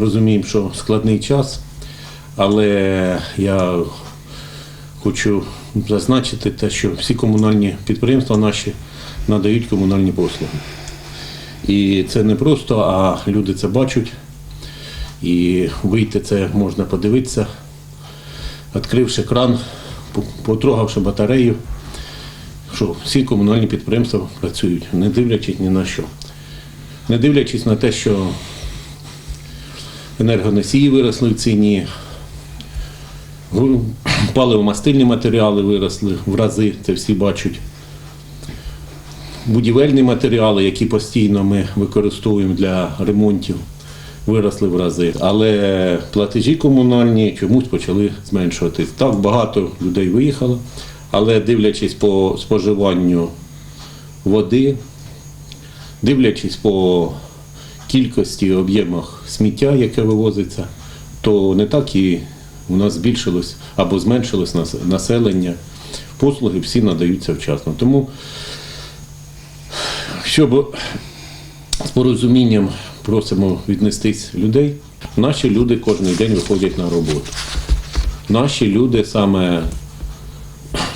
розуміємо, що складний час, але я хочу зазначити те, що всі комунальні підприємства наші надають комунальні послуги. І це не просто, а люди це бачать. І вийти це можна подивитися, відкривши кран, потрогавши батарею, що всі комунальні підприємства працюють, не дивлячись ні на що. Не дивлячись на те, що енергоносії виросли в ціні, паливомастильні матеріали виросли в рази, це всі бачать. Будівельні матеріали, які постійно ми використовуємо для ремонтів, виросли в рази. Але платежі комунальні чомусь почали зменшуватись. Так багато людей виїхало, але дивлячись по споживанню води, дивлячись по кількості об'ємах сміття, яке вивозиться, то не так і у нас збільшилось або зменшилось населення. Послуги всі надаються вчасно. Тому, щоб з порозумінням просимо віднестись людей, наші люди кожен день виходять на роботу. Наші люди саме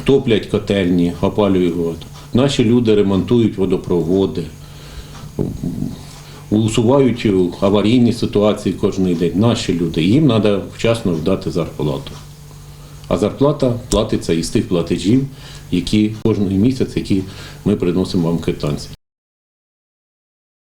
топлять котельні, опалюють воду. Наші люди ремонтують водопроводи, усувають аварійні ситуації кожен день. Наші люди. Їм треба вчасно вдати зарплату. А зарплата платиться із тих платежів, які кожного місяць, які ми приносимо вам квитанції.